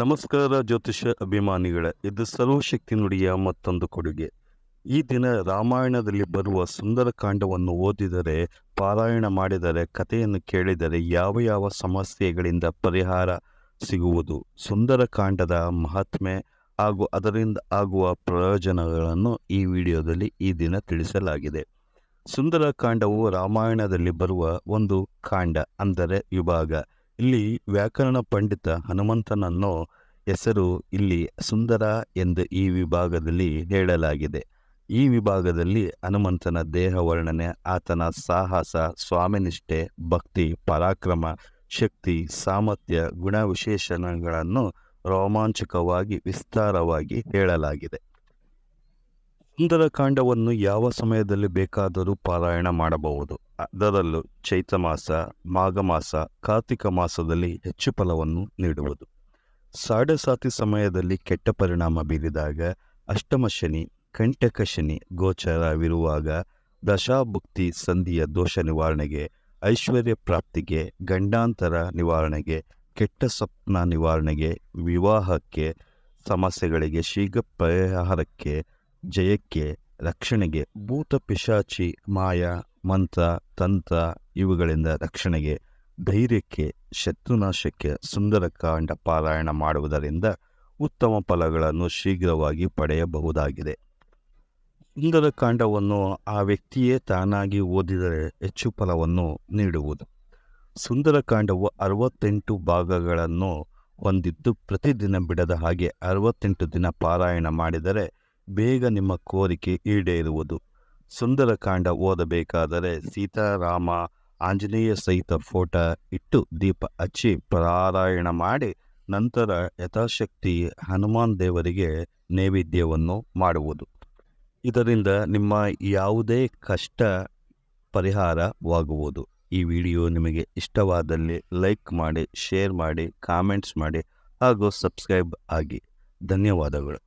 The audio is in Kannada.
ನಮಸ್ಕಾರ ಜ್ಯೋತಿಷ ಅಭಿಮಾನಿಗಳೇ, ಇದು ಸರ್ವಶಕ್ತಿ ನುಡಿಯ ಮತ್ತೊಂದು ಕೊಡುಗೆ. ಈ ದಿನ ರಾಮಾಯಣದಲ್ಲಿ ಬರುವ ಸುಂದರಕಾಂಡವನ್ನು ಓದಿದರೆ, ಪಾರಾಯಣ ಮಾಡಿದರೆ, ಕಥೆಯನ್ನು ಕೇಳಿದರೆ ಯಾವ ಯಾವ ಸಮಸ್ಯೆಗಳಿಂದ ಪರಿಹಾರ ಸಿಗುವುದು, ಸುಂದರಕಾಂಡದ ಮಹಾತ್ಮೆ ಹಾಗೂ ಅದರಿಂದ ಆಗುವ ಪ್ರಯೋಜನಗಳನ್ನು ಈ ವಿಡಿಯೋದಲ್ಲಿ ಈ ದಿನ ತಿಳಿಸಲಾಗಿದೆ. ಸುಂದರಕಾಂಡವು ರಾಮಾಯಣದಲ್ಲಿ ಬರುವ ಒಂದು ಕಾಂಡ, ಅಂದರೆ ವಿಭಾಗ. ಇಲ್ಲಿ ವ್ಯಾಕರಣ ಪಂಡಿತ ಹನುಮಂತನನ್ನು ಹೆಸರು ಇಲ್ಲಿ ಸುಂದರ ಎಂದು ಈ ವಿಭಾಗದಲ್ಲಿ ಹೇಳಲಾಗಿದೆ. ಈ ವಿಭಾಗದಲ್ಲಿ ಹನುಮಂತನ ದೇಹ ವರ್ಣನೆ, ಆತನ ಸಾಹಸ, ಸ್ವಾಮಿನಿಷ್ಠೆ, ಭಕ್ತಿ, ಪರಾಕ್ರಮ, ಶಕ್ತಿ, ಸಾಮರ್ಥ್ಯ, ಗುಣವಿಶೇಷಣಗಳನ್ನು ರೋಮಾಂಚಕವಾಗಿ ವಿಸ್ತಾರವಾಗಿ ಹೇಳಲಾಗಿದೆ. ಸುಂದರಕಾಂಡವನ್ನು ಯಾವ ಸಮಯದಲ್ಲಿ ಬೇಕಾದರೂ ಪಾರಾಯಣ ಮಾಡಬಹುದು? ಅದರಲ್ಲೂ ಚೈತ್ರ ಮಾಸ, ಮಾಘ ಮಾಸ, ಕಾರ್ತಿಕ ಮಾಸದಲ್ಲಿ ಹೆಚ್ಚು ಫಲವನ್ನು ನೀಡುವುದು. ಸಾಡಸಾತಿ ಸಮಯದಲ್ಲಿ ಕೆಟ್ಟ ಪರಿಣಾಮ ಬೀರಿದಾಗ ಅಷ್ಟಮ ಶನಿ, ಕಂಟಕ ಶನಿ ಗೋಚರವಿರುವಾಗ ದಶಾಭುಕ್ತಿ ಸಂಧಿಯ ದೋಷ ನಿವಾರಣೆಗೆ, ಐಶ್ವರ್ಯ ಪ್ರಾಪ್ತಿಗೆ, ಗಂಡಾಂತರ ನಿವಾರಣೆಗೆ, ಕೆಟ್ಟ ಸ್ವಪ್ನ ನಿವಾರಣೆಗೆ, ವಿವಾಹಕ್ಕೆ, ಸಮಸ್ಯೆಗಳಿಗೆ ಶೀಘ್ರ ಪರಿಹಾರಕ್ಕೆ ಜಯಕ್ಕೆ, ರಕ್ಷಣೆಗೆ, ಭೂತ ಪಿಶಾಚಿ, ಮಾಯ, ಮಂತ್ರ, ತಂತ್ರ ಇವುಗಳಿಂದ ರಕ್ಷಣೆಗೆ, ಧೈರ್ಯಕ್ಕೆ, ಶತ್ರುನಾಶಕ್ಕೆ ಸುಂದರಕಾಂಡ ಪಾರಾಯಣ ಮಾಡುವುದರಿಂದ ಉತ್ತಮ ಫಲಗಳನ್ನು ಶೀಘ್ರವಾಗಿ ಪಡೆಯಬಹುದಾಗಿದೆ. ಸುಂದರಕಾಂಡವನ್ನು ಆ ವ್ಯಕ್ತಿಯೇ ತಾನಾಗಿ ಓದಿದರೆ ಹೆಚ್ಚು ಫಲವನ್ನು ನೀಡುವುದು. ಸುಂದರಕಾಂಡವು ಅರವತ್ತೆಂಟು ಭಾಗಗಳನ್ನು ಹೊಂದಿದ್ದು ಪ್ರತಿದಿನ ಬಿಡದ ಹಾಗೆ ಅರವತ್ತೆಂಟು ದಿನ ಪಾರಾಯಣ ಮಾಡಿದರೆ ಬೇಗ ನಿಮ್ಮ ಕೋರಿಕೆ ಈಡೇರುವುದು. ಸುಂದರಕಾಂಡ ಓದಬೇಕಾದರೆ ಸೀತಾರಾಮ ಆಂಜನೇಯ ಸಹಿತ ಫೋಟೋ ಇಟ್ಟು ದೀಪ ಹಚ್ಚಿ ಪಾರಾಯಣ ಮಾಡಿ ನಂತರ ಯಥಾಶಕ್ತಿ ಹನುಮಾನ್ ದೇವರಿಗೆ ನೈವೇದ್ಯವನ್ನು ಮಾಡುವುದು. ಇದರಿಂದ ನಿಮ್ಮ ಯಾವುದೇ ಕಷ್ಟ ಪರಿಹಾರವಾಗುವುದು. ಈ ವಿಡಿಯೋ ನಿಮಗೆ ಇಷ್ಟವಾದಲ್ಲಿ ಲೈಕ್ ಮಾಡಿ, ಶೇರ್ ಮಾಡಿ, ಕಾಮೆಂಟ್ಸ್ ಮಾಡಿ ಹಾಗೂ ಸಬ್ಸ್ಕ್ರೈಬ್ ಆಗಿ. ಧನ್ಯವಾದಗಳು.